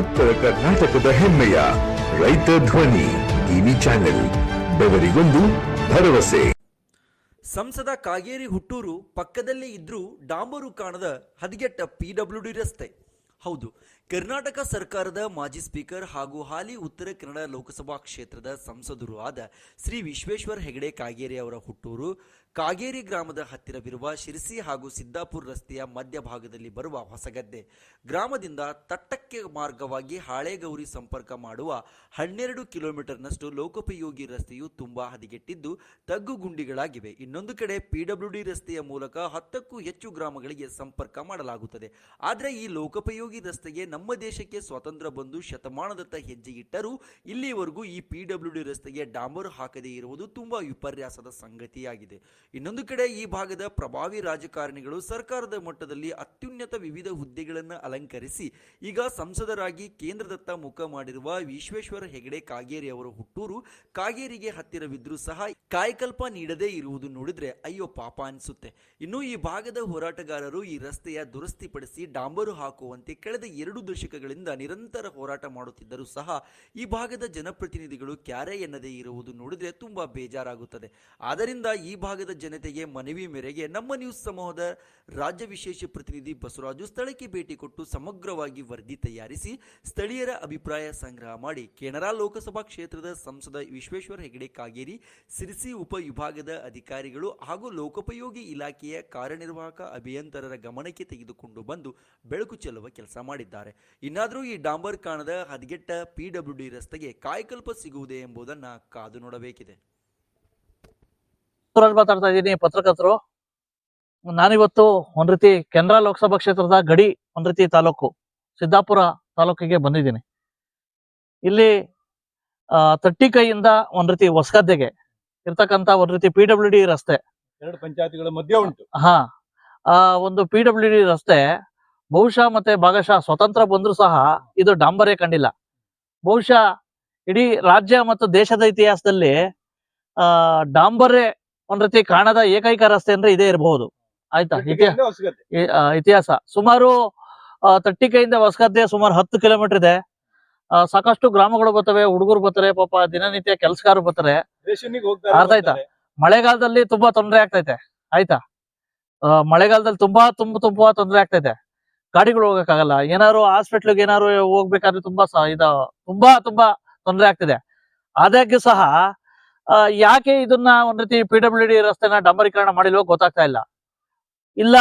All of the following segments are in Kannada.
ಉತ್ತರ ಕರ್ನಾಟಕದ ಹೆಮ್ಮೆಯ ರೈತ ಧ್ವನಿ ಟಿವಿ ಚಾನೆಲ್, ಬೆವರಿಗೊಂದು ಭರವಸೆ. ಸಂಸದ ಕಾಗೇರಿ ಹುಟ್ಟೂರು ಪಕ್ಕದಲ್ಲೇ ಇದ್ರೂ ಡಾಂಬರು ಕಾಣದ ಹದಗೆಟ್ಟ ಪಿಡಬ್ಲ್ಯೂಡಿ ರಸ್ತೆ. ಹೌದು, ಕರ್ನಾಟಕ ಸರ್ಕಾರದ ಮಾಜಿ ಸ್ಪೀಕರ್ ಹಾಗೂ ಹಾಲಿ ಉತ್ತರ ಕನ್ನಡ ಲೋಕಸಭಾ ಕ್ಷೇತ್ರದ ಸಂಸದರು ಆದ ಶ್ರೀ ವಿಶ್ವೇಶ್ವರ ಹೆಗಡೆ ಕಾಗೇರಿ ಅವರ ಹುಟ್ಟೂರು ಕಾಗೇರಿ ಗ್ರಾಮದ ಹತ್ತಿರವಿರುವ ಶಿರಸಿ ಹಾಗೂ ಸಿದ್ದಾಪುರ ರಸ್ತೆಯ ಮಧ್ಯಭಾಗದಲ್ಲಿ ಬರುವ ಹೊಸಗದ್ದೆ. ಗ್ರಾಮದಿಂದ ತಟ್ಟಕ್ಕೆ ಮಾರ್ಗವಾಗಿ ಹಾಳೆಗೌರಿ ಸಂಪರ್ಕ ಮಾಡುವ ಹನ್ನೆರಡು ಕಿಲೋಮೀಟರ್ನಷ್ಟು ಲೋಕೋಪಯೋಗಿ ರಸ್ತೆಯು ತುಂಬಾ ತಗ್ಗು ಗುಂಡಿಗಳಾಗಿವೆ. ಇನ್ನೊಂದು ಕಡೆ ಪಿಡಬ್ಲ್ಯೂಡಿ ರಸ್ತೆಯ ಮೂಲಕ ಹತ್ತಕ್ಕೂ ಹೆಚ್ಚು ಗ್ರಾಮಗಳಿಗೆ ಸಂಪರ್ಕ ಮಾಡಲಾಗುತ್ತದೆ. ಆದರೆ ಈ ಲೋಕೋಪಯೋಗಿ ರಸ್ತೆಗೆ ನಮ್ಮ ದೇಶಕ್ಕೆ ಸ್ವಾತಂತ್ರ್ಯ ಬಂದು ಶತಮಾನದತ್ತ ಹೆಜ್ಜೆ ಇಟ್ಟರೂ ಇಲ್ಲಿವರೆಗೂ ಈ ಪಿಡಬ್ಲ್ಯೂಡಿ ರಸ್ತೆಗೆ ಡಾಂಬರು ಹಾಕದೇ ಇರುವುದು ತುಂಬಾ ವಿಪರ್ಯಾಸದ ಸಂಗತಿಯಾಗಿದೆ. ಇನ್ನೊಂದು ಕಡೆ ಈ ಭಾಗದ ಪ್ರಭಾವಿ ರಾಜಕಾರಣಿಗಳು ಸರ್ಕಾರದ ಮಟ್ಟದಲ್ಲಿ ಅತ್ಯುನ್ನತ ವಿವಿಧ ಹುದ್ದೆಗಳನ್ನು ಅಲಂಕರಿಸಿ ಈಗ ಸಂಸದರಾಗಿ ಕೇಂದ್ರದತ್ತ ಮುಖ ಮಾಡಿರುವ ವಿಶ್ವೇಶ್ವರ ಹೆಗಡೆ ಕಾಗೇರಿ ಅವರ ಹುಟ್ಟೂರು ಕಾಗೇರಿಗೆ ಹತ್ತಿರವಿದ್ರೂ ಸಹ ಕಾಯಕಲ್ಪ ನೀಡದೇ ಇರುವುದು ನೋಡಿದ್ರೆ ಅಯ್ಯೋ ಪಾಪ ಅನಿಸುತ್ತೆ. ಇನ್ನು ಈ ಭಾಗದ ಹೋರಾಟಗಾರರು ಈ ರಸ್ತೆಯ ದುರಸ್ತಿಪಡಿಸಿ ಡಾಂಬರು ಹಾಕುವಂತೆ ಕಳೆದ ಎರಡು ದಶಕಗಳಿಂದ ನಿರಂತರ ಹೋರಾಟ ಮಾಡುತ್ತಿದ್ದರೂ ಸಹ ಈ ಭಾಗದ ಜನಪ್ರತಿನಿಧಿಗಳು ಕ್ಯಾರೆ ಎನ್ನದೇ ಇರುವುದು ನೋಡಿದ್ರೆ ತುಂಬಾ ಬೇಜಾರಾಗುತ್ತದೆ. ಆದ್ದರಿಂದ ಈ ಭಾಗದ ಜನತೆಗೆ ಮನವಿ ಮೇರೆಗೆ ನಮ್ಮ ನ್ಯೂಸ್ ಸಮೂಹದ ರಾಜ್ಯ ವಿಶೇಷ ಪ್ರತಿನಿಧಿ ಬಸವರಾಜು ಸ್ಥಳಕ್ಕೆ ಭೇಟಿ ಕೊಟ್ಟು ಸಮಗ್ರವಾಗಿ ವರದಿ ತಯಾರಿಸಿ ಸ್ಥಳೀಯರ ಅಭಿಪ್ರಾಯ ಸಂಗ್ರಹ ಮಾಡಿ. ಕೆನರಾ ಲೋಕಸಭಾ ಕ್ಷೇತ್ರದ ಸಂಸದ ವಿಶ್ವೇಶ್ವರ ಹೆಗಡೆ ಕಾಗೇರಿ, ಸಿರಿಸಿ ಉಪವಿಭಾಗದ ಅಧಿಕಾರಿಗಳು ಹಾಗೂ ಲೋಕೋಪಯೋಗಿ ಇಲಾಖೆಯ ಕಾರ್ಯನಿರ್ವಾಹಕ ಅಭಿಯಂತರರ ಗಮನಕ್ಕೆ ತೆಗೆದುಕೊಂಡು ಬಂದು ಬೆಳಕು ಚೆಲ್ಲುವ ಕೆಲಸ ಮಾಡಿದ್ದಾರೆ. ಇನ್ನಾದರೂ ಈ ಡಾಂಬರ್ ಕಾಣದ ಹದಗೆಟ್ಟ ಪಿಡಬ್ಲ್ಯೂಡಿ ರಸ್ತೆಗೆ ಕಾಯಕಲ್ಪ ಸಿಗುವುದೇ ಎಂಬುದನ್ನು ಕಾದು ನೋಡಬೇಕಿದೆ. ಪುತ್ತೂರಲ್ಲಿ ಮಾತಾಡ್ತಾ ಇದ್ದೀನಿ ಪತ್ರಕರ್ತರು. ನಾನಿವತ್ತು ಒಂದ್ ರೀತಿ ಕೆನರಾ ಲೋಕಸಭಾ ಕ್ಷೇತ್ರದ ಗಡಿ ಒಂದ್ ರೀತಿ ತಾಲೂಕು ಸಿದ್ದಾಪುರ ತಾಲೂಕಿಗೆ ಬಂದಿದ್ದೀನಿ. ಇಲ್ಲಿ ಆ, ತಟ್ಟಿಕೈಯಿಂದ ಒಂದ್ ರೀತಿ ಹೊಸಗದ್ದೆಗೆ ಇರ್ತಕ್ಕಂತ ಒಂದ್ ರೀತಿ ಪಿ ಡಬ್ಲ್ಯೂ ಡಿ ರಸ್ತೆ. ಎರಡು ಪಂಚಾಯತಿಗಳ ಮಧ್ಯೆ ಉಂಟು. ಹಾ ಆ ಒಂದು ಪಿ ಡಬ್ಲ್ಯೂ ಡಿ ರಸ್ತೆ ಬಹುಶಃ ಮತ್ತೆ ಭಾಗಶಃ ಸ್ವತಂತ್ರ ಬಂದ್ರು ಸಹ ಇದು ಡಾಂಬರೇ ಕಂಡಿಲ್ಲ. ಬಹುಶಃ ಇಡೀ ರಾಜ್ಯ ಮತ್ತು ದೇಶದ ಇತಿಹಾಸದಲ್ಲಿ ಆ ಡಾಂಬರೇ ಒಂದ್ ರೀತಿ ಕಾಣದ ಏಕೈಕ ರಸ್ತೆ ಅಂದ್ರೆ ಇದೇ ಇರಬಹುದು. ಆಯ್ತಾ? ಇತಿಹಾಸ. ಸುಮಾರು ತಟ್ಟಿ ಕೈಯಿಂದ ಹೊಸಗದ್ದೆ ಸುಮಾರು ಹತ್ತು ಕಿಲೋಮೀಟರ್ ಇದೆ. ಸಾಕಷ್ಟು ಗ್ರಾಮಗಳು ಬರ್ತವೆ ಹುಡುಗರು ಬರ್ತಾರೆ ಪಾಪ ದಿನನಿತ್ಯ ಕೆಲಸಗಾರರು ಬರ್ತಾರೆ. ಅರ್ಥ ಆಯ್ತಾ? ಮಳೆಗಾಲದಲ್ಲಿ ತುಂಬಾ ತೊಂದರೆ ಆಗ್ತೈತೆ. ಆಯ್ತಾ? ಮಳೆಗಾಲದಲ್ಲಿ ತುಂಬಾ ತುಂಬ ತುಂಬಾ ತೊಂದರೆ ಆಗ್ತೈತೆ. ಗಾಡಿಗಳು ಹೋಗಕ್ಕಾಗಲ್ಲ. ಏನಾದ್ರು ಹಾಸ್ಪಿಟ್ಲ್ಗೆ ಏನಾದ್ರು ಹೋಗ್ಬೇಕಾದ್ರೆ ತುಂಬಾ ಇದು ತುಂಬಾ ತುಂಬಾ ತೊಂದರೆ ಆಗ್ತಿದೆ. ಆದಾಗ್ಯೂ ಸಹ ಯಾಕೆ ಇದನ್ನ ಒಂದ್ ರೀತಿ ಪಿ ಡಬ್ಲ್ಯೂ ಡಿ ರಸ್ತೆನ ಡಂಬರೀಕರಣ ಮಾಡಿಲ್ವೋ ಗೊತ್ತಾಗ್ತಾ ಇಲ್ಲ. ಇಲ್ಲ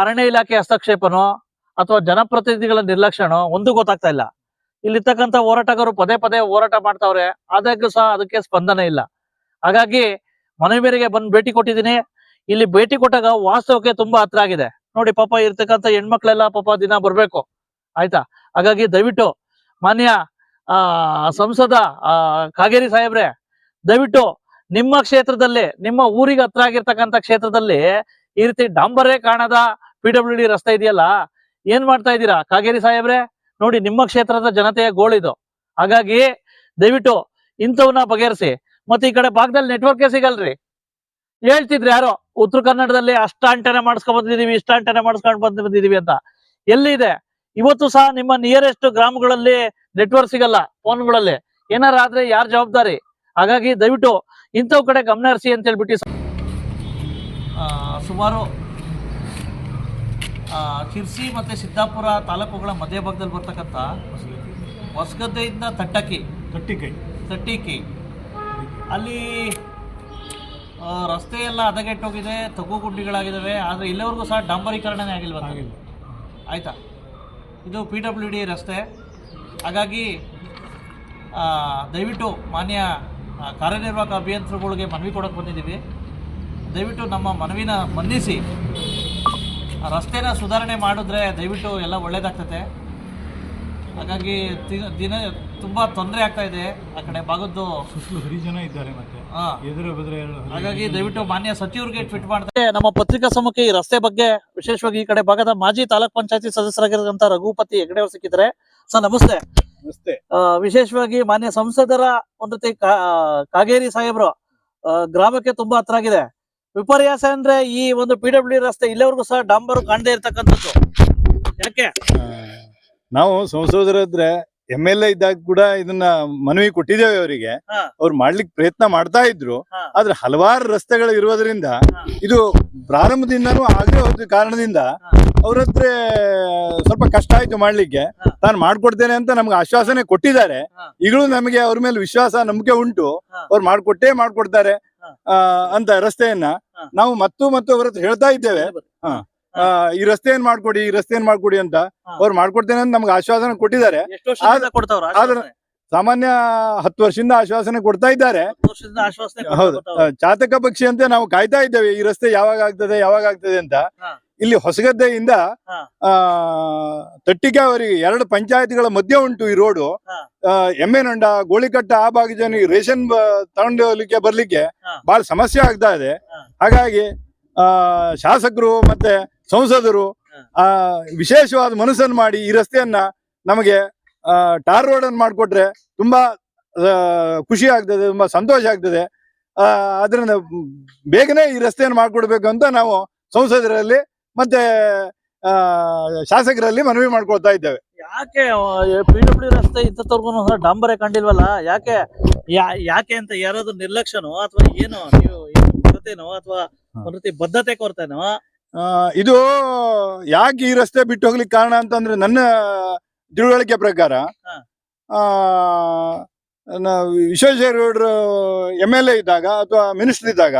ಅರಣ್ಯ ಇಲಾಖೆ ಹಸ್ತಕ್ಷೇಪನೋ ಅಥವಾ ಜನಪ್ರತಿನಿಧಿಗಳ ನಿರ್ಲಕ್ಷ್ಯನೋ ಒಂದು ಗೊತ್ತಾಗ್ತಾ ಇಲ್ಲ. ಇಲ್ಲಿರ್ತಕ್ಕಂಥ ಹೋರಾಟಗಾರರು ಪದೇ ಪದೇ ಹೋರಾಟ ಮಾಡ್ತಾವ್ರೆ ಅದಕ್ಕೂ ಸಹ ಅದಕ್ಕೆ ಸ್ಪಂದನೆ ಇಲ್ಲ. ಹಾಗಾಗಿ ಮನೆ ಮೇರೆಗೆ ಬಂದು ಭೇಟಿ ಕೊಟ್ಟಿದ್ದೀನಿ. ಇಲ್ಲಿ ಭೇಟಿ ಕೊಟ್ಟಾಗ ವಾಸ್ತವಕ್ಕೆ ತುಂಬಾ ಹತ್ರ ಆಗಿದೆ. ನೋಡಿ ಪಾಪ ಇರ್ತಕ್ಕಂಥ ಹೆಣ್ಮಕ್ಳೆಲ್ಲ ಪಾಪ ದಿನ ಬರ್ಬೇಕು. ಆಯ್ತಾ? ಹಾಗಾಗಿ ದಯವಿಟ್ಟು ಮಾನ್ಯ, ಆ, ಸಂಸದ, ಆ, ಕಾಗೇರಿ ಸಾಹೇಬ್ರೆ ದಯವಿಟ್ಟು ನಿಮ್ಮ ಕ್ಷೇತ್ರದಲ್ಲಿ, ನಿಮ್ಮ ಊರಿಗೆ ಹತ್ರ ಆಗಿರ್ತಕ್ಕಂಥ ಕ್ಷೇತ್ರದಲ್ಲಿ ಈ ರೀತಿ ಡಾಂಬರೇ ಕಾಣದ ಪಿ ಡಬ್ಲ್ಯೂ ಡಿ ರಸ್ತೆ ಇದೆಯಲ್ಲ, ಏನ್ ಮಾಡ್ತಾ ಇದ್ದೀರಾ? ಕಾಗೇರಿ ಸಾಹೇಬ್ರೆ, ನೋಡಿ ನಿಮ್ಮ ಕ್ಷೇತ್ರದ ಜನತೆಯ ಗೋಳಿದು ಹಾಗಾಗಿ ದಯವಿಟ್ಟು ಇಂಥವನ್ನ ಬಗೆಹರಿಸಿ. ಮತ್ತೆ ಈ ಕಡೆ ಭಾಗದಲ್ಲಿ ನೆಟ್ವರ್ಕೇ ಸಿಗಲ್ರಿ. ಹೇಳ್ತಿದ್ರಿ ಯಾರೋ, ಉತ್ತರ ಕನ್ನಡದಲ್ಲಿ ಅಷ್ಟ ಅಂಟನೆ ಮಾಡಿಸ್ಕೊಂಡ್ ಬಂದಿದೀವಿ ಇಷ್ಟ ಅಂಟನೆ ಮಾಡಿಸ್ಕೊಂಡ್ ಬಂದ್ ಬಂದಿದೀವಿ ಅಂತ. ಎಲ್ಲಿದೆ? ಇವತ್ತು ಸಹ ನಿಮ್ಮ ನಿಯರೆಸ್ಟ್ ಗ್ರಾಮಗಳಲ್ಲಿ ನೆಟ್ವರ್ಕ್ ಸಿಗಲ್ಲ ಫೋನ್ಗಳಲ್ಲಿ ಏನಾರ ಆದ್ರೆ ಯಾರ್ ಜವಾಬ್ದಾರಿ? ಹಾಗಾಗಿ ದಯವಿಟ್ಟು ಇಂಥವ್ ಕಡೆ ಗಮನ ಹರಿಸಿ ಅಂತ ಹೇಳ್ಬಿಟ್ಟು ಸುಮಾರು ಶಿರ್ಸಿ ಮತ್ತೆ ಸಿದ್ದಾಪುರ ತಾಲೂಕುಗಳ ಮಧ್ಯ ಭಾಗದಲ್ಲಿ ಬರ್ತಕ್ಕಂಥ ಹೊಸಗದ್ದೆಯಿಂದ ತಟ್ಟಕ್ಕಿ ತಟ್ಟಿಕೈ. ತಟ್ಟಿಕಿ. ಅಲ್ಲಿ ರಸ್ತೆ ಎಲ್ಲ ಹದಗೆಟ್ಟೋಗಿದೆ ತಗ್ಗು ಗುಂಡಿಗಳಾಗಿದ್ದಾವೆ ಆದರೆ ಇಲ್ಲಿವರೆಗೂ ಸಹ ಡಾಂಬರೀಕರಣನೇ ಆಗಿಲ್ವ ಆಗಿಲ್ಲ. ಆಯ್ತಾ? ಇದು ಪಿ ಡಬ್ಲ್ಯೂ ಡಿ ರಸ್ತೆ. ಹಾಗಾಗಿ ದಯವಿಟ್ಟು ಮಾನ್ಯ ಕಾರ್ಯನಿರ್ವಾಹಕ ಅಭಿಯಂತರುಗಳಿಗೆ ಮನವಿ ಕೊಡಕ್ಕೆ ಬಂದಿದ್ದೀವಿ. ದಯವಿಟ್ಟು ನಮ್ಮ ಮನವಿನ ಮನ್ನಿಸಿ. ಆ ರಸ್ತೆನ ಸುಧಾರಣೆ ಮಾಡಿದ್ರೆ ದಯವಿಟ್ಟು ಎಲ್ಲ ಒಳ್ಳೇದಾಗ್ತದೆ ಹಾಗಾಗಿ ದಿನ ತುಂಬ ತೊಂದರೆ ಆಗ್ತಾ ಇದೆ. ಆ ಕಡೆ ಭಾಗದ್ದು ಸುತ್ತಲೂ ಹರಿಜನ ಇದ್ದಾರೆ ಮತ್ತೆ. ಹಾಗಾಗಿ ದಯವಿಟ್ಟು ಮಾನ್ಯ ಸಚಿವರಿಗೆ ಟ್ವೀಟ್ ಮಾಡ್ತಾರೆ ನಮ್ಮ ಪತ್ರಿಕಾ ಸಮ್ಮುಖ ಈ ರಸ್ತೆ ಬಗ್ಗೆ ವಿಶೇಷವಾಗಿ ಈ ಕಡೆ ಭಾಗದ ಮಾಜಿ ತಾಲೂಕ್ ಪಂಚಾಯತಿ ಸದಸ್ಯರಾಗಿರುವಂತಹ ರಘುಪತಿ ಹೆಗ್ಡೆ ಸಿಕ್ಕಿದ್ರೆ ಸರ್ ನಮಸ್ತೆ. ವಿಶೇಷವಾಗಿ ಮಾನ್ಯ ಸಂಸದರ ಒಂದು ರೀತಿ ಕಾಗೇರಿ ಸಾಹೇಬ್ರು ಗ್ರಾಮಕ್ಕೆ ತುಂಬಾ ಹತ್ರ ಆಗಿದೆ. ವಿಪರ್ಯಾಸ ಅಂದ್ರೆ ಈ ಒಂದು ಪಿ ಡಬ್ಲ್ಯೂ ರಸ್ತೆ ಇಲ್ಲಿವರೆಗೂ ಸಹ ಡಾಂಬರು ಕಾಣದೇ ಇರ್ತಕ್ಕಂಥದ್ದು. ಯಾಕೆ? ನಾವು ಸಂಸದರಿದ್ರೆ ಎಂ ಎಲ್ ಎ ಇದ್ದಾಗ ಕೂಡ ಇದನ್ನ ಮನವಿ ಕೊಟ್ಟಿದ್ದೇವೆ ಅವರಿಗೆ. ಅವ್ರು ಮಾಡ್ಲಿಕ್ಕೆ ಪ್ರಯತ್ನ ಮಾಡ್ತಾ ಇದ್ರು. ಆದ್ರೆ ಹಲವಾರು ರಸ್ತೆಗಳು ಇರೋದ್ರಿಂದ ಇದು ಪ್ರಾರಂಭದಿಂದನೂ ಆಗದೆ ಹೋದ ಕಾರಣದಿಂದ ಹಾ. ಅವ್ರ ಹತ್ರ ಸ್ವಲ್ಪ ಕಷ್ಟ ಆಯ್ತು ಮಾಡ್ಲಿಕ್ಕೆ ನಾನು ತಾನು ಮಾಡ್ಕೊಡ್ತೇನೆ ಅಂತ ನಮ್ಗೆ ಆಶ್ವಾಸನೆ ಕೊಟ್ಟಿದ್ದಾರೆ. ಈಗಲೂ ನಮಗೆ ಅವ್ರ ಮೇಲೆ ವಿಶ್ವಾಸ ನಂಬಿಕೆ ಉಂಟು. ಅವ್ರು ಮಾಡ್ಕೊಟ್ಟೇ ಮಾಡ್ಕೊಡ್ತಾರೆ. ಆ, ಅಂತ ರಸ್ತೆಯನ್ನ ನಾವು ಮತ್ತು ಮತ್ತು ಅವ್ರ ಹತ್ರ ಹೇಳ್ತಾ ಇದ್ದೇವೆ. ಈ ರಸ್ತೆ ಏನ್ ಮಾಡ್ಕೊಡಿ ಈ ರಸ್ತೆ ಏನ್ ಮಾಡ್ಕೊಡಿ ಅಂತ. ಅವ್ರು ಮಾಡ್ಕೊಡ್ತೇನೆ ಅಂತ ನಮ್ಗೆ ಆಶ್ವಾಸನೆ ಕೊಟ್ಟಿದ್ದಾರೆ. ಆದ್ರೆ- ಸಾಮಾನ್ಯ ಹತ್ತು ವರ್ಷದಿಂದ ಆಶ್ವಾಸನೆ ಕೊಡ್ತಾ ಇದ್ದಾರೆ. ಹೌದು. ಚಾತಕ ಪಕ್ಷಿ ಅಂತ ನಾವು ಕಾಯ್ತಾ ಇದ್ದೇವೆ. ಈ ರಸ್ತೆ ಯಾವಾಗ ಆಗ್ತದೆ ಯಾವಾಗ ಆಗ್ತದೆ ಅಂತ. ಇಲ್ಲಿ ಹೊಸಗದ್ದೆಯಿಂದ ತಟ್ಟಿಗೆ ಅವರಿಗೆ ಎರಡು ಪಂಚಾಯತ್ಗಳ ಮಧ್ಯೆ ಉಂಟು ಈ ರೋಡು. ಎಮ್ಮೆ ಎಮ್ಮೆನೊಂಡ ಗೋಳಿಕಟ್ಟ ಆ ಭಾಗ ಜನರಿಗೆ ರೇಷನ್ ಬ- ತಗೊಂಡು ಹೋಗ್ಲಿಕ್ಕೆ ಬರ್ಲಿಕ್ಕೆ ಬಹಳ ಸಮಸ್ಯೆ ಆಗ್ತಾ ಇದೆ. ಹಾಗಾಗಿ ಆ ಶಾಸಕರು ಮತ್ತೆ ಸಂಸದರು ಆ ವಿಶೇಷವಾದ ಮನಸ್ಸನ್ನು ಮಾಡಿ ಈ ರಸ್ತೆಯನ್ನ ನಮಗೆ ಆ, ಟಾರ್ ರೋಡ್ ಅನ್ನು ಮಾಡಿಕೊಟ್ರೆ ತುಂಬಾ ಖುಷಿ ಆಗ್ತದೆ ತುಂಬಾ ಸಂತೋಷ ಆಗ್ತದೆ. ಆ, ಅದರಿಂದ ಬೇಗನೆ ಈ ರಸ್ತೆಯನ್ನು ಮಾಡ್ಕೊಡ್ಬೇಕು ಅಂತ ನಾವು ಸಂಸದರಲ್ಲಿ ಮತ್ತೆ ಆ, ಶಾಸಕರಲ್ಲಿ ಮನವಿ ಮಾಡ್ಕೊಳ್ತಾ ಇದ್ದೇವೆ. ಯಾಕೆ ಪಿ ಡಬ್ಲ್ಯೂ ರಸ್ತೆ ಇಂಥವ್ರಿಗೂ ಡಾಂಬರೇ ಕಂಡಿಲ್ವಲ್ಲ? ಯಾಕೆ ಯಾಕೆ ಅಂತ ಯಾರಾದ್ರೂ ನಿರ್ಲಕ್ಷ್ಯನೋ ಅಥವಾ ಏನು ನೀವು ಕೊರತೆನೋ ಅಥವಾ ಒಂದ್ ರೀತಿ ಬದ್ಧತೆ ಕೊರತೆನೋ? ಆ, ಇದು ಯಾಕೆ ಈ ರಸ್ತೆ ಬಿಟ್ಟು ಹೋಗ್ಲಿಕ್ಕೆ ಕಾರಣ ಅಂತಂದ್ರೆ ನನ್ನ ತಿಳುವಳಿಕೆ ಪ್ರಕಾರ ವಿಶ್ವೇಶ್ವರ ಎಂ ಎಲ್ ಎ ಇದ್ದಾಗ ಅಥವಾ ಮಿನಿಸ್ಟರ್ ಇದ್ದಾಗ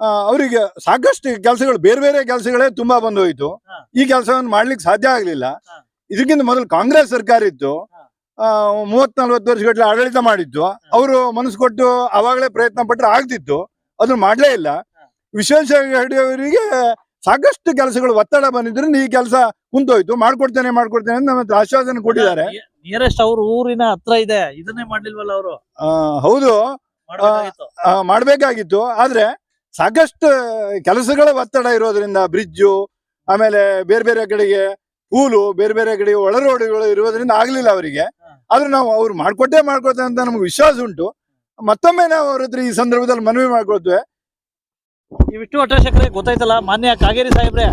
ಅವರಿಗೆ ಸಾಕಷ್ಟು ಕೆಲಸಗಳು ಬೇರೆ ಬೇರೆ ಕೆಲಸಗಳೇ ತುಂಬಾ ಬಂದೋಯ್ತು. ಈ ಕೆಲಸವನ್ನು ಮಾಡ್ಲಿಕ್ಕೆ ಸಾಧ್ಯ ಆಗ್ಲಿಲ್ಲ. ಇದಕ್ಕಿಂತ ಮೊದಲು ಕಾಂಗ್ರೆಸ್ ಸರ್ಕಾರ ಇತ್ತು. ಮೂವತ್ ನಲ್ವತ್ತು ವರ್ಷಗಟ್ಟಲೆ ಆಡಳಿತ ಮಾಡಿತ್ತು. ಅವರು ಮನಸ್ಸು ಕೊಟ್ಟು ಅವಾಗಲೇ ಪ್ರಯತ್ನ ಪಟ್ಟರೆ ಆಗ್ತಿತ್ತು. ಅದನ್ನ ಮಾಡ್ಲೇ ಇಲ್ಲ. ವಿಶ್ವೇಶ್ವರ ಅವರಿಗೆ ಸಾಕಷ್ಟು ಕೆಲಸಗಳು ಒತ್ತಡ ಬಂದಿದ್ರಿಂದ ಈ ಕೆಲಸ ಕುಂತೋಯ್ತು. ಮಾಡ್ಕೊಡ್ತೇನೆ ಮಾಡ್ಕೊಡ್ತೇನೆ ಅಂತ ಹತ್ರ ಆಶ್ವಾಸನೆ ಕೊಟ್ಟಿದ್ದಾರೆ. ನಿಯರೆಸ್ಟ್ ಅವ್ರ ಊರಿನ ಹತ್ರ ಇದೆ. ಇದನ್ನೇ ಮಾಡ್ಲಿಲ್ವಲ್ಲ ಅವರು? ಹೌದು. ಮಾಡ್ಬೇಕಾಗಿತ್ತು. ಆದ್ರೆ ಸಾಕಷ್ಟು ಕೆಲಸಗಳ ಒತ್ತಡ ಇರೋದ್ರಿಂದ ಬ್ರಿಡ್ಜು ಆಮೇಲೆ ಬೇರೆ ಬೇರೆ ಕಡೆಗೆ ಹೂಲು ಬೇರೆ ಬೇರೆ ಕಡೆಗೆ ಒಳ ರೋಡ್ಗಳು ಇರೋದ್ರಿಂದ ಆಗ್ಲಿಲ್ಲ ಅವರಿಗೆ. ಆದ್ರೆ ನಾವು ಅವ್ರು ಮಾಡ್ಕೊಟ್ಟೆ ಮಾಡ್ಕೊಳ್ತೇವೆ ಅಂತ ನಮ್ಗೆ ವಿಶ್ವಾಸ ಉಂಟು. ಮತ್ತೊಮ್ಮೆ ನಾವು ಅವ್ರ ಹತ್ರ ಈ ಸಂದರ್ಭದಲ್ಲಿ ಮನವಿ ಮಾಡ್ಕೊಳ್ತೇವೆ. ಇವಿಷ್ಟು ಭಟ್ರೇಶಕರೇ ಗೊತ್ತಾಯ್ತಲ್ಲ? ಮಾನ್ಯ ಕಾಗೇರಿ ಸಾಹೇಬ್ರೆ,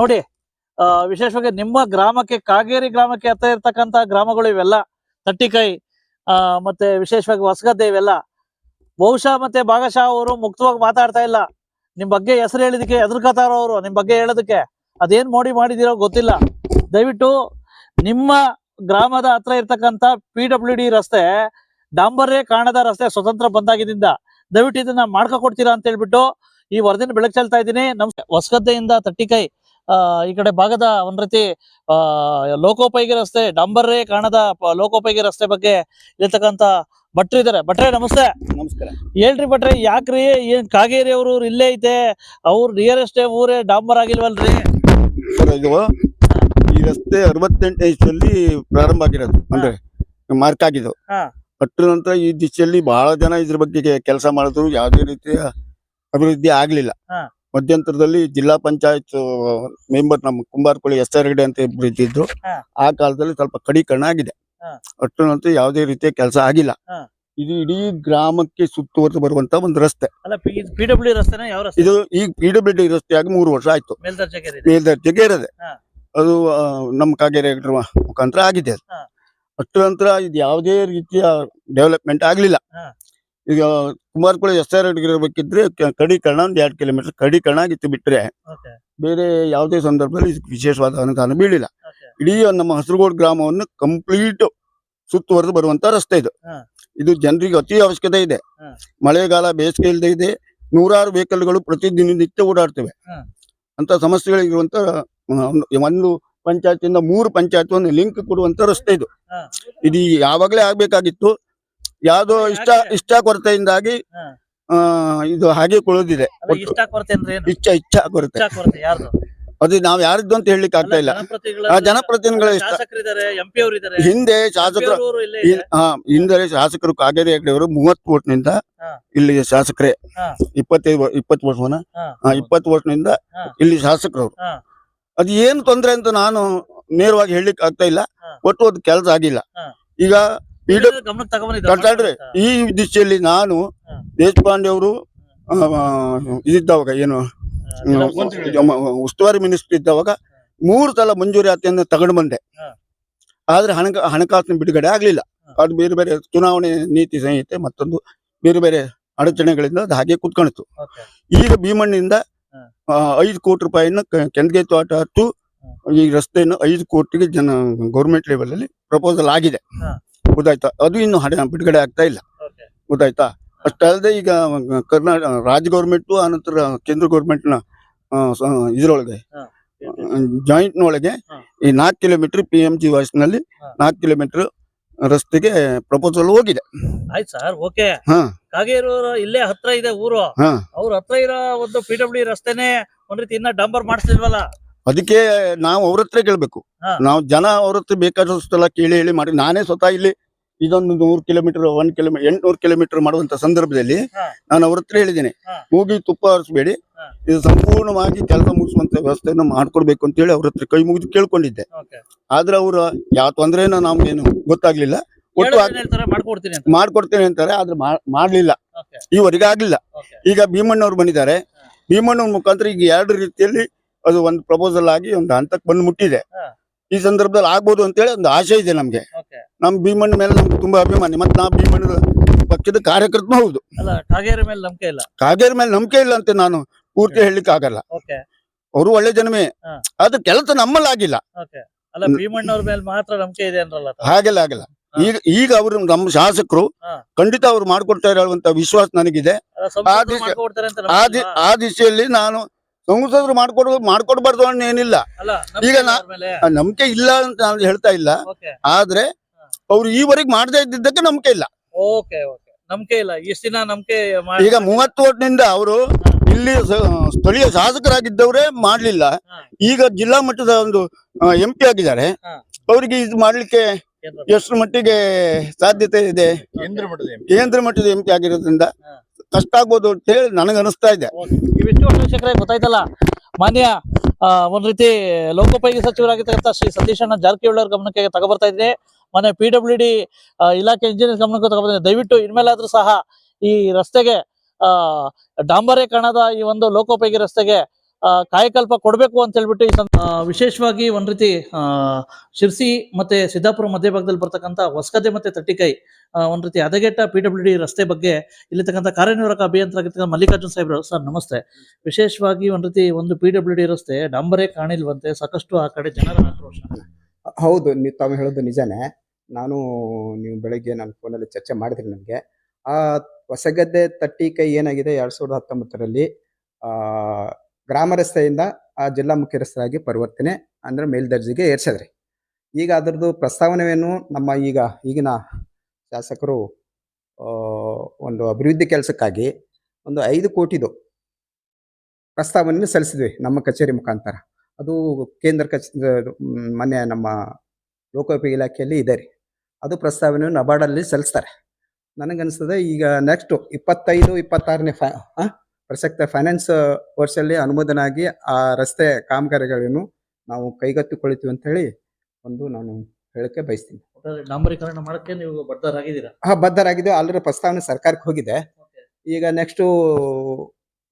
ನೋಡಿ ವಿಶೇಷವಾಗಿ ನಿಮ್ಮ ಗ್ರಾಮಕ್ಕೆ, ಕಾಗೇರಿ ಗ್ರಾಮಕ್ಕೆ ಹತ್ತಿರ ಇರ್ತಕ್ಕಂತ ಗ್ರಾಮಗಳು ಇವೆಲ್ಲ. ತಟ್ಟಿಕಾಯಿ ಮತ್ತೆ ವಿಶೇಷವಾಗಿ ಹೊಸಗದ್ದೆ ಇವೆಲ್ಲ. ಬಹುಶಃ ಮತ್ತೆ ಭಾಗಶಃ ಅವರು ಮುಕ್ತವಾಗಿ ಮಾತಾಡ್ತಾ ಇಲ್ಲ. ನಿಮ್ ಬಗ್ಗೆ ಹೆಸರು ಹೇಳಿದಕ್ಕೆ ಎದುರ್ಕತಾರ ಅವರು ನಿಮ್ ಬಗ್ಗೆ ಹೇಳೋದಕ್ಕೆ ಅದೇನ್ ಮೋಡಿ ಮಾಡಿದಿರೋ ಗೊತ್ತಿಲ್ಲ. ದಯವಿಟ್ಟು ನಿಮ್ಮ ಗ್ರಾಮದ ಹತ್ರ ಇರ್ತಕ್ಕಂತ ಪಿ ಡಬ್ಲ್ಯೂ ಡಿ ರಸ್ತೆ ಡಾಂಬರೇ ಕಾಣದ ರಸ್ತೆ ಸ್ವತಂತ್ರ ಬಂದಾಗಿದ್ದಿಂದ ದಯವಿಟ್ಟು ಇದನ್ನ ಮಾಡ್ಕೊಡ್ತೀರಾ ಅಂತ ಹೇಳ್ಬಿಟ್ಟು ಈ ವರದಿನ ಬೆಳಕ್ ಚೆಲ್ತಾ ಇದ್ದೀನಿ. ನಮ್ ಹೊಸಗದ್ದೆಯಿಂದ ತಟ್ಟಿಕಾಯಿ ಆ ಈ ಕಡೆ ಭಾಗದ ಒಂದ್ ರೀತಿ ಲೋಕೋಪಯೋಗಿ ರಸ್ತೆ ಡಾಂಬರ್ರೇ ಕಾಣದ ಲೋಕೋಪಯೋಗಿ ರಸ್ತೆ ಬಗ್ಗೆ ಇರ್ತಕ್ಕಂತ ಭಟ್ರು ಇದಾರೆ. ಭಟ್ರೆ ನಮಸ್ತೆ. ನಮಸ್ಕಾರ. ಹೇಳ್ರಿ ಭಟ್ರೆ ಯಾಕ್ರಿ ಏನ್ ಕಾಗೇರಿ ಅವ್ರ ಊರ್ ಇಲ್ಲೇ ಐತೆ? ಅವ್ರ ನಿಯರೆಸ್ಟ್ ಊರೇ ಡಾಂಬರ್ ಆಗಿಲ್ವಲ್ರಿ? ಈ ರಸ್ತೆ ಅರವತ್ತೆಂಟನೇ ಇಸ್ಟಲ್ಲಿ ಪ್ರಾರಂಭ ಆಗಿರೋದು. ಅಂದ್ರೆ ಮಾರ್ಕ್ ಆಗಿದ್ದು. ಭಟ್ರ ನಂತರ ಈ ದಿಶೆಯಲ್ಲಿ ಬಹಳ ಜನ ಇದ್ರ ಬಗ್ಗೆ ಕೆಲಸ ಮಾಡಿದ್ರು. ಯಾವುದೇ ರೀತಿಯ ಅಭಿವೃದ್ಧಿ ಆಗ್ಲಿಲ್ಲ. ಮಧ್ಯಂತರದಲ್ಲಿ ಜಿಲ್ಲಾ ಪಂಚಾಯತ್ ಮೆಂಬರ್ ನಮ್ಮ ಕುಂಬಾರಪಳ್ಳಿ ಎಸ್ ಆರ್ ಹೆಗಡೆ ಅಂತ ಇಬ್ರು ಇದ್ದಿದ್ರು. ಆ ಕಾಲದಲ್ಲಿ ಸ್ವಲ್ಪ ಕಡಿಕರಣ ಆಗಿದೆ. ನಂತರ ಯಾವುದೇ ರೀತಿಯ ಕೆಲಸ ಆಗಿಲ್ಲ. ಇದು ಇಡೀ ಗ್ರಾಮಕ್ಕೆ ಸುತ್ತುವರೆದು ಬರುವಂತ ಒಂದು ರಸ್ತೆ. ಇದು ಈಗ ಪಿ ಡಬ್ಲ್ಯೂ ಡಿ ರಸ್ತೆಯಾಗಿ ಮೂರು ವರ್ಷ ಆಯ್ತು. ಮೇಲ್ದರ್ಜೆಗೆ ಇರದೆ ಅದು ನಮ್ಮ ಕಾಗೇರಿ ಮುಖಾಂತರ ಆಗಿದೆ ಅಷ್ಟು ನಂತರ ಇದು ಯಾವುದೇ ರೀತಿಯ ಡೆವಲಪ್ಮೆಂಟ್ ಆಗ್ಲಿಲ್ಲ. ಈಗ ಕುಮಾರಕೊಳ್ಳಿ ಎಸ್ ಆರ್ ಇರಬೇಕಿದ್ರೆ ಕಡಿಕರಣ ಒಂದ್ ಎರಡ್ ಕಿಲೋಮೀಟರ್ ಕಡಿಕರಣ ಆಗಿತ್ತು ಬಿಟ್ರೆ ಬೇರೆ ಯಾವುದೇ ಸಂದರ್ಭದಲ್ಲಿ ಇದಕ್ಕೆ ವಿಶೇಷವಾದ ಅನುದಾನ ಬೀಳಿಲ್ಲ. ಇಡೀ ನಮ್ಮ ಹಸರಗೋಡ್ ಗ್ರಾಮವನ್ನು ಕಂಪ್ಲೀಟ್ ಸುತ್ತುವರೆದು ಬರುವಂತ ರಸ್ತೆ ಇದು. ಇದು ಜನರಿಗೆ ಅತಿ ಅವಶ್ಯಕತೆ ಇದೆ. ಮಳೆಗಾಲ ಬೇಸಿಗೆ ಇಲ್ಲದೆ ಇದೆ. ನೂರಾರು ವೆಹಿಕಲ್ಗಳು ಪ್ರತಿದಿನ ನಿತ್ಯ ಓಡಾಡ್ತವೆ. ಅಂತ ಸಮಸ್ಯೆಗಳಿರುವಂತ ಒಂದು- ಪಂಚಾಯತ್ ಪಂಚಾಯತಿಂದ ಮೂರು ಪಂಚಾಯತ್ ಒಂದು ಲಿಂಕ್ ಕೊಡುವಂತ ರಸ್ತೆ ಇದು. ಇದು ಯಾವಾಗಲೇ ಆಗ್ಬೇಕಾಗಿತ್ತು. ಯಾವ್ದೋ ಇಷ್ಟ ಇಷ್ಟ ಕೊರತೆಯಿಂದಾಗಿ. ಇದು ಹಾಗೆ ಕೊಳದಿದೆ ಇಷ್ಟ ಕೊರತೆ ಅಂದ್ರೆ ಏನು ಇಚ್ಛ ಇಚ್ಛ ಕೊರತೆ ಯಾರ್ದು ಅದು ನಾವ್ ಯಾರಿದ್ದು ಅಂತ ಹೇಳಲಿಕ್ಕೆ ಆಗ್ತಾ ಇಲ್ಲ ಜನಪ್ರತಿನಿಧಿಗಳ ಆ, ಜನಪ್ರತಿನಿಧಿಗಳ ಇಷ್ಟ. ಶಾಸಕರಿದ್ದಾರೆ ಅವರು ಇದ್ದಾರೆ ಹಿಂದೆ ಶಾಸಕರು. ಇನ್- ಹಾ ಹಿಂದೆ ಶಾಸಕರು ಕಾಗೇರಿ ಹೆಗ್ಡೆ ಅವರು ಮೂವತ್ತು ವೋಟ್ನಿಂದ ಇಲ್ಲಿ ಶಾಸಕರೇ ಹಾ. ಇಪ್ಪತ್ತೈದು ಇಪ್ಪತ್ತು ವರ್ಷವನ ಹಾ. ಇಪ್ಪತ್ತು ವರ್ಷದಿಂದ ಹಾ. ಇಲ್ಲಿ ಶಾಸಕರು ಹಾ. ಅದು ಏನು ತೊಂದ್ರೆ ಅಂತ ನಾನು ನೇರವಾಗಿ ಹೇಳಲಿಕ್ಕೆ ಆಗ್ತಾ ಇಲ್ಲ ಹಾ. ಒಟ್ಟು ಅದು ಕೆಲಸ ಆಗಿಲ್ಲ ಹಾ. ಈಗ ಈ ದಿಶೆಯಲ್ಲಿ ನಾನು. ದೇಶಪಾಂಡೆ ಅವರು ಇದ್ದಾವಾಗ ಏನು ಉಸ್ತುವಾರಿ ಮಿನಿಸ್ಟರ್ ಇದ್ದಾವಾಗ ಮೂರು ಸಲ ಮಂಜೂರಿ ಆತಿಯನ್ನ ತಗೊಂಡು ಬಂದೆ. ಆದ್ರೆ ಹಣ ಹಣಕಾಸಿನ ಬಿಡುಗಡೆ ಆಗ್ಲಿಲ್ಲ. ಅದು ಬೇರೆ ಬೇರೆ ಚುನಾವಣೆ ನೀತಿ ಸಂಹಿತೆ ಮತ್ತೊಂದು ಬೇರೆ ಬೇರೆ ಅಡಚಣೆಗಳಿಂದ ಅದು ಹಾಗೆ ಕುತ್ಕೊಳ್ತು ಈಗ ಭೀಮಣ್ಣಿಂದ. ಐದು ಕೋಟಿ ರೂಪಾಯಿನ ಕೆಂದಗೆ ತೋಟ ಹತ್ತು ಈ ರಸ್ತೆಯನ್ನು ಐದು ಕೋಟಿಗೆ ಜನ ಗೌರ್ಮೆಂಟ್ ಲೆವೆಲ್ ಅಲ್ಲಿ ಪ್ರಪೋಸಲ್ ಆಗಿದೆ. ಗೊತ್ತಾಯ್ತಾ? ಅದು ಇನ್ನು ಹಣ ಬಿಡುಗಡೆ ಆಗ್ತಾ ಇಲ್ಲ. ಗೊತ್ತಾಯ್ತಾ? ಅಷ್ಟಲ್ಲದೆ ಈಗ ಕರ್ನಾಟಕ ರಾಜ್ಯ ಗೌರ್ಮೆಂಟ್ ಆನಂತರ ಕೇಂದ್ರ ಗೌರ್ಮೆಂಟ್ನ ಜಾಯಿಂಟ್ನೊಳಗೆ ಇದ್ರೊಳಗೆ ಜಾಯಿಂಟ್ ನೊಳಗೆ ಹಾ. ಈ ನಾಲ್ಕು ಕಿಲೋಮೀಟರ್ ಪಿ ಎಂ ಜಿ ನಲ್ಲಿ ಹಾ. ನಾಲ್ಕು ಕಿಲೋಮೀಟರ್ ರಸ್ತೆಗೆ ಪ್ರಪೋಸಲ್ ಹೋಗಿದೆ. ಆಯ್ತು ಸರ್ ಓಕೆ. ಹಾ. ಕಾಗೇರು ಇಲ್ಲೇ ಹತ್ರ ಇದೆ ಊರು. ಅವ್ರ ಹತ್ರ ಇರೋ ಒಂದು ಪಿ ಡಬ್ಲ್ಯೂ ರಸ್ತೆನೆ ಒಂದ್ ರೀತಿ ಇನ್ನ ಡಂಬರ್ ಮಾಡಿಸ್ಲಿಲ್ವಲ್ಲ ಅದಕ್ಕೆ ನಾವು ಅವ್ರ ಹತ್ರ ಕೇಳ್ಬೇಕು. ಹಾ. ನಾವು ಜನ ಅವ್ರ ಹತ್ರ ಬೇಕಾದಷ್ಟೆಲ್ಲ ಕೇಳಿ ಹೇಳಿ ಮಾಡಿ ನಾನೇ ಸ್ವತಃ ಇಲ್ಲಿ ಇದೊಂದು ನೂರು ಕಿಲೋಮೀಟರ್ ಒನ್ ಕಿಲೋಮೀಟರ್ ಎಂಟ್ನೂರು ಕಿಲೋಮೀಟರ್ ಮಾಡುವಂತ ಸಂದರ್ಭದಲ್ಲಿ ಹಾ. ನಾನು ಅವ್ರ ಹತ್ರ ಹೇಳಿದ್ದೇನೆ. ಹಾ. ಮೂಗಿ ತುಪ್ಪ ಹರಿಸಬೇಡಿ ಹಾ. ಇದು ಸಂಪೂರ್ಣವಾಗಿ ಕೆಲಸ ಮುಗಿಸುವಂತ ವ್ಯವಸ್ಥೆಯನ್ನು ಮಾಡ್ಕೊಡ್ಬೇಕು ಅಂತ ಹೇಳಿ ಅವ್ರ ಹತ್ರ ಕೈ ಮುಗಿದು ಕೇಳ್ಕೊಂಡಿದ್ದೆ. ಓಕೆ. ಆದ್ರೆ ಅವ್ರ ಯಾವ ತೊಂದ್ರೆನ ನಮ್ಗೇನು ಗೊತ್ತಾಗ್ಲಿಲ್ಲ. ಒಟ್ಟು ಹೇಳ್ತಾರೆ ಮಾಡ್ಕೊಡ್ತೀನಿ ಅಂತ. ಮಾಡ್ಕೊಡ್ತೇನೆ ಅಂತಾರೆ ಆದ್ರೆ ಮಾಡ್- ಮಾಡ್ಲಿಲ್ಲ. ಓಕೆ. ಈವರೆಗೆ ಆಗ್ಲಿಲ್ಲ. ಓಕೆ. ಈಗ ಭೀಮಣ್ಣವ್ರು ಬಂದಿದ್ದಾರೆ. ಭೀಮಣ್ಣವ್ರ ಮುಖಾಂತರ ಈಗ ಎರಡು ರೀತಿಯಲ್ಲಿ ಅದು ಒಂದು ಪ್ರಪೋಸಲ್ ಆಗಿ ಒಂದು ಹಂತಕ್ಕೆ ಬಂದು ಮುಟ್ಟಿದೆ. ಈ ಸಂದರ್ಭದಲ್ಲಿ ಆಗ್ಬೋದು ಅಂತೇಳಿ ಒಂದು ಆಶೆ ಇದೆ ನಮ್ಗೆ. ನಮ್ ಭೀಮಣ್ಣ ಮೇಲೆ ನಮ್ಗೆ ತುಂಬಾ ಅಭಿಮಾನಿ. ಮತ್ತೆ ನಾವು ಭೀಮಣ್ಣದ ಪಕ್ಷದ ಕಾರ್ಯಕರ್ತನೂ ಹೌದು. ಕಾಗೇರಿ ಮೇಲೆ ನಂಬಿಕೆ ಇಲ್ಲ. ಕಾಗೇರಿ ಮೇಲೆ ನಂಬಿಕೆ ಇಲ್ಲ ಅಂತ ನಾನು ಪೂರ್ತಿ ಹೇಳಲಿಕ್ಕೆ ಆಗಲ್ಲ. ಅವರು ಒಳ್ಳೆ ಜನಮೇ. ಅದು ಕೆಲಸ ನಮ್ಮಲ್ಲಿ ಆಗಿಲ್ಲ. ಹಾಗೆಲ್ಲ ಆಗಲ್ಲ. ಈಗ ಈಗ ಅವರು ನಮ್ಮ ಶಾಸಕರು ಖಂಡಿತ ಅವ್ರು ಮಾಡ್ಕೊಡ್ತಾ ಇರುವಂತ ವಿಶ್ವಾಸ ನನಗಿದೆ. ಆ ದಿಶೆಯಲ್ಲಿ ನಾನು ಸಂಸದರು ಮಾಡ್ಕೊಡ್ ಮಾಡ್ಕೊಡ್ಬಾರ್ದು ಅನ್ನೋ ಏನಿಲ್ಲ. ಈಗ ನಂಬಿಕೆ ಇಲ್ಲ ಅಂತ ನಾನು ಹೇಳ್ತಾ ಇಲ್ಲ. ಆದ್ರೆ. ಅವ್ರು ಈವರೆಗೆ ಮಾಡದೇ ಇದ್ದಿದ್ದಕ್ಕೆ ನಂಬಿಕೆ ಇಲ್ಲ. Okay okay. ನಂಬಿಕೆ ಇಲ್ಲ. ಇಷ್ಟ ದಿನ ನಂಬಿಕೆ ಈಗ ಮೂವತ್ತು ವರ್ಷದಿಂದ ಅವರು ಇಲ್ಲಿ ಸ್ಥಳೀಯ ಶಾಸಕರಾಗಿದ್ದವರೇ ಮಾಡ್ಲಿಲ್ಲ. ಈಗ ಜಿಲ್ಲಾ ಮಟ್ಟದ ಒಂದು ಎಂ ಪಿ ಆಗಿದ್ದಾರೆ. ಅವ್ರಿಗೆ ಇದು ಮಾಡ್ಲಿಕ್ಕೆ ಎಷ್ಟು ಮಟ್ಟಿಗೆ ಸಾಧ್ಯತೆ ಇದೆ? ಕೇಂದ್ರ ಮಟ್ಟದ ಎಂ ಪಿ. ಆಗಿರೋದ್ರಿಂದ. ಕಷ್ಟ ಆಗ್ಬೋದು ಅಂತ ಹೇಳಿ ನನಗೆ ಅನಿಸ್ತಾ ಇದೆ. ಗೊತ್ತಾಯ್ತಲ್ಲ? ಮಾನ್ಯ ಒಂದ್ ರೀತಿ ಲೋಕೋಪಯೋಗಿ ಸಚಿವರಾಗಿರ್ತಕ್ಕಂಥ ಶ್ರೀ ಸತೀಶ್ ಅಣ್ಣ ಜಾರಕಿಹೊಳಿ ಅವ್ರ ಗಮನಕ್ಕೆ ತಗೊಬರ್ತಾ ಇದ್ದೀನಿ ಮನೆ ಪಿ ಡಬ್ಲ್ಯೂ ಡಿ ಇಲಾಖೆ ಇಂಜಿನಿಯರ್ ಗಮನಕ್ಕೆ ತಗೊಬರ್ತೀನಿ ದಯವಿಟ್ಟು ಇನ್ಮೇಲಾದ್ರೂ ಸಹ ಈ ರಸ್ತೆಗೆ ಕಣದ ಈ ಒಂದು ಲೋಕೋಪಯೋಗಿ ರಸ್ತೆಗೆ ಕಾಯಕಲ್ಪ ಕೊಡಬೇಕು ಅಂತ ಹೇಳ್ಬಿಟ್ಟು ಈ ವಿಶೇಷವಾಗಿ ಒಂದ್ ರೀತಿ ಶಿರ್ಸಿ ಮತ್ತೆ ಸಿದ್ದಾಪುರ ಮಧ್ಯಭಾಗದಲ್ಲಿ ಬರ್ತಕ್ಕಂಥ ಹೊಸಗದ್ದೆ ಮತ್ತೆ ತಟ್ಟಿಕೈ ಆ, ಒಂದ್ ರೀತಿ ಹದಗೆಟ್ಟ ಪಿ ಡಬ್ಲ್ಯೂ ಡಿ ರಸ್ತೆ ಬಗ್ಗೆ ಇಲ್ಲಿರ್ತಕ್ಕಂಥ ಕಾರ್ಯನಿರ್ವಾಹಕ ಅಭಿಯಂತರಾಗಿರ್ತಕ್ಕಂಥ ಮಲ್ಲಿಕಾರ್ಜುನ್ ಸಾಹೇಬ್ರು ಸರ್ ನಮಸ್ತೆ. ವಿಶೇಷವಾಗಿ ಒಂದ್ ರೀತಿ ಒಂದು ಪಿ ಡಬ್ಲ್ಯೂ ಡಿ ರಸ್ತೆ ಡಾಂಬರೇ ಕಾಣಿಲ್ವಂತೆ ಸಾಕಷ್ಟು ಆ ಕಡೆ ಜನರ ಆಕ್ರೋಶ. ಹೌದು ನೀವು ತಾವು ಹೇಳೋದು ನಿಜಾನೇ. ನಾನು ನೀವು ಬೆಳಗ್ಗೆ ನಾನು ಫೋನಲ್ಲಿ ಚರ್ಚೆ ಮಾಡಿದ್ರಿ ನನಗೆ. ಆ ಹೊಸಗದ್ದೆ ತಟ್ಟಿ ಕೈ ಏನಾಗಿದೆ ಎರಡು ಸಾವಿರದ ಹತ್ತೊಂಬತ್ತರಲ್ಲಿ ಗ್ರಾಮ ರಸ್ತೆಯಿಂದ ಆ ಜಿಲ್ಲಾ ಮುಖ್ಯ ರಸ್ತೆಯಾಗಿ ಪರಿವರ್ತನೆ ಅಂದರೆ ಮೇಲ್ದರ್ಜೆಗೆ ಏರ್ಸಿದ್ರಿ. ಈಗ ಅದರದ್ದು ಪ್ರಸ್ತಾವನೆಯನ್ನು ನಮ್ಮ ಈಗ ಈಗಿನ ಶಾಸಕರು ಒಂದು ಅಭಿವೃದ್ಧಿ ಕೆಲಸಕ್ಕಾಗಿ ಒಂದು ಐದು ಕೋಟಿದು ಪ್ರಸ್ತಾವನೆಯನ್ನು ಸಲ್ಲಿಸಿದ್ವಿ ನಮ್ಮ ಕಚೇರಿ ಮುಖಾಂತರ. ಅದು ಕೇಂದ್ರ ಕಚ್ ಇದು, ಮೊನ್ನೆ ನಮ್ಮ ಲೋಕೋಪಯೋಗಿ ಇಲಾಖೆಯಲ್ಲಿ ಇದೆ ರೀ. ಅದು ಪ್ರಸ್ತಾವನೆಯನ್ನು ನಬಾರ್ಡಲ್ಲಿ ಸಲ್ಲಿಸ್ತಾರೆ. ನನಗನ್ಸ್ತದೆ ಈಗ ನೆಕ್ಸ್ಟು ಇಪ್ಪತ್ತೈದು ಇಪ್ಪತ್ತಾರನೇ ಫ್ಯಾ ಆ, ಪ್ರಸಕ್ತ ಫೈನಾನ್ಸ್ ವರ್ಷಲ್ಲಿ ಅನುಮೋದನಾಗಿ ಆ ರಸ್ತೆ ಕಾಮಗಾರಿಗಳನ್ನು ನಾವು ಕೈಗೆತ್ತಿಕೊಳ್ತೀವಿ ಅಂತ ಹೇಳಿ ಒಂದು ನಾನು ಹೇಳಕ್ಕೆ ಬಯಸ್ತೀನಿ. ಡಾಂಬರೀಕರಣ ಮಾಡಕ್ಕೆ ನೀವು ಬದ್ಧರಾಗಿದ್ದೀರಾ? ಹಾ ಬದ್ಧರಾಗಿದ್ದೀವಿ. ಆಲ್ರೆಡಿ ಪ್ರಸ್ತಾವನೆ ಸರ್ಕಾರಕ್ಕೆ ಹೋಗಿದೆ. ಈಗ ನೆಕ್ಸ್ಟು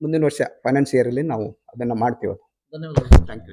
ಮುಂದಿನ ವರ್ಷ ಫೈನಾನ್ಸ್ ಇಯರಲ್ಲಿ ನಾವು ಅದನ್ನು ಮಾಡ್ತೀವಿ. ಧನ್ಯವಾದ ಥ್ಯಾಂಕ್ ಯು